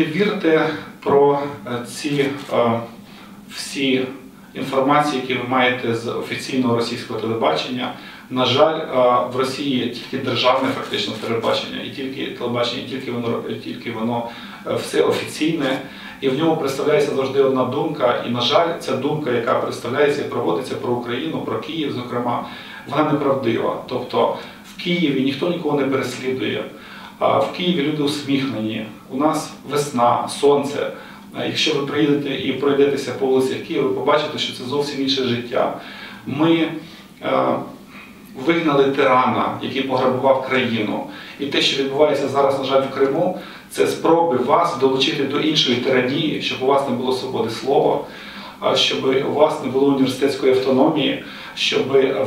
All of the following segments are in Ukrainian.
не вірте про е, ці е, всі інформації, які ви маєте з офіційного російського телебачення. На жаль, е, в Росії тільки державне фактично телебачення, і тільки телебачення, і тільки воно тільки воно все офіційне, і в ньому представляється завжди одна думка. І на жаль, ця думка, яка представляється і проводиться про Україну, про Київ, зокрема, вона неправдива. Тобто в Києві ніхто нікого не переслідує. В Києві люди усміхнені. У нас весна, сонце. Якщо ви приїдете і пройдетеся по вулицях Києва, ви побачите, що це зовсім інше життя. Ми е, вигнали тирана, який пограбував країну. І те, що відбувається зараз, на жаль, в Криму, це спроби вас долучити до іншої тиранії, щоб у вас не було свободи слова, щоб у вас не було університетської автономії, щоб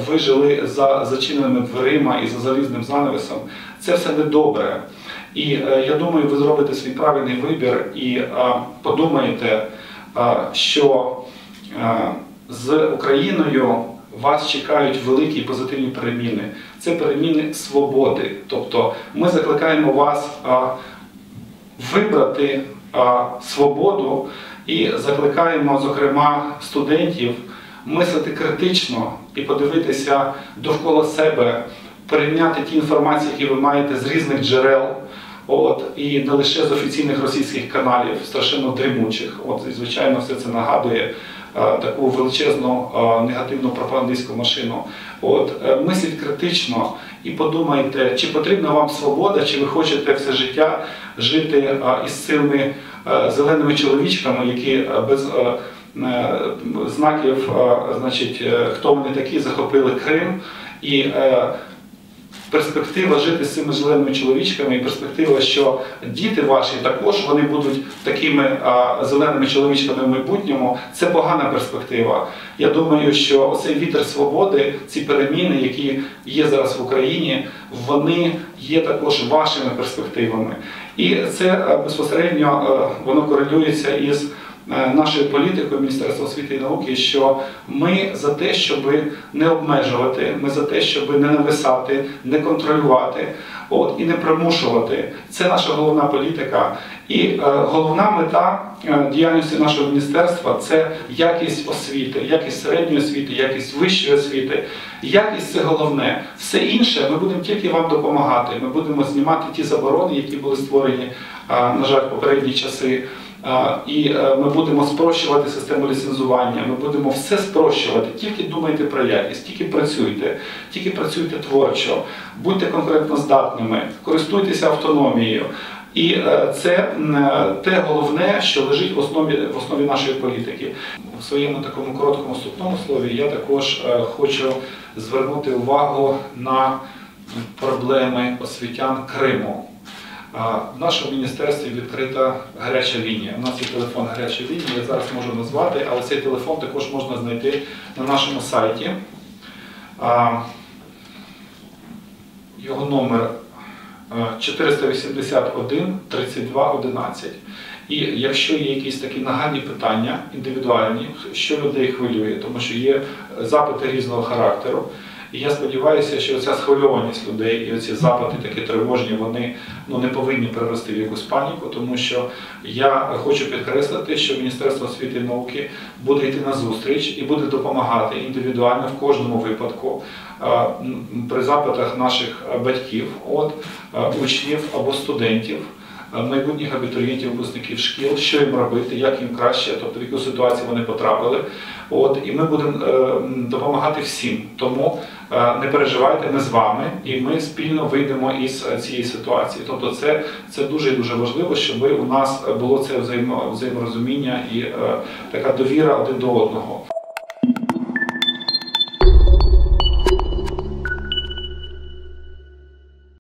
ви жили за зачиненими дверима і за залізним занавесом. Це все недобре. І е, я думаю, ви зробите свій правильний вибір і е, подумаєте, е, що з Україною вас чекають великі позитивні переміни. Це переміни свободи. Тобто ми закликаємо вас вибрати а, свободу і закликаємо, зокрема, студентів мислити критично і подивитися довкола себе, прийняти ті інформації, які ви маєте з різних джерел. От, і не лише з офіційних російських каналів, страшенно дрімучих. От, і, звичайно, все це нагадує таку величезну е, негативну пропагандистську машину. От, е, мисліть критично і подумайте, чи потрібна вам свобода, чи ви хочете все життя жити е, із цими е, зеленими чоловічками, які е, без е, е, знаків, е, значить, е, хто вони такі, захопили Крим. І е, перспектива жити з цими зеленими чоловічками, і перспектива, що діти ваші також вони будуть такими а, зеленими чоловічками в майбутньому, це погана перспектива. Я думаю, що оцей вітер свободи, ці переміни, які є зараз в Україні, вони є також вашими перспективами. І це безпосередньо воно корелюється із нашою політикою Міністерства освіти і науки, що ми за те, щоб не обмежувати, ми за те, щоб не нависати, не контролювати, от і не примушувати. Це наша головна політика. І е, головна мета е, діяльності нашого міністерства це якість освіти, якість середньої освіти, якість вищої освіти. Якість це головне. Все інше ми будемо тільки вам допомагати. Ми будемо знімати ті заборони, які були створені, е, на жаль, попередні часи. І е, ми будемо спрощувати систему ліцензування, ми будемо все спрощувати. Тільки думайте про якість, тільки працюйте, тільки працюйте творчо, будьте конкурентноздатними, користуйтеся автономією. І е, це е, те головне, що лежить в основі, в основі нашої політики. У своєму такому короткому вступному слові я також хочу звернути увагу на проблеми освітян Криму. В нашому міністерстві відкрита гаряча лінія. У нас є телефон гарячої лінії, я зараз можу назвати, але цей телефон також можна знайти на нашому сайті. Його номер 481 32 11. І якщо є якісь такі нагальні питання, індивідуальні, що людей хвилює, тому що є запити різного характеру. І я сподіваюся, що ця схвильованість людей і оці запити такі тривожні, вони ну, не повинні перерости в якусь паніку, тому що я хочу підкреслити, що Міністерство освіти і науки буде йти на зустріч і буде допомагати індивідуально в кожному випадку е, при запитах наших батьків, от, е, учнів або студентів. Е, Майбутніх абітурієнтів, випускників шкіл, що їм робити, як їм краще, тобто в яку ситуацію вони потрапили. От і ми будемо е, допомагати всім. Тому е, не переживайте, ми з вами, і ми спільно вийдемо із цієї ситуації. Тобто, це, це дуже і дуже важливо, щоб у нас було це взаємо, взаєморозуміння і така довіра один до одного.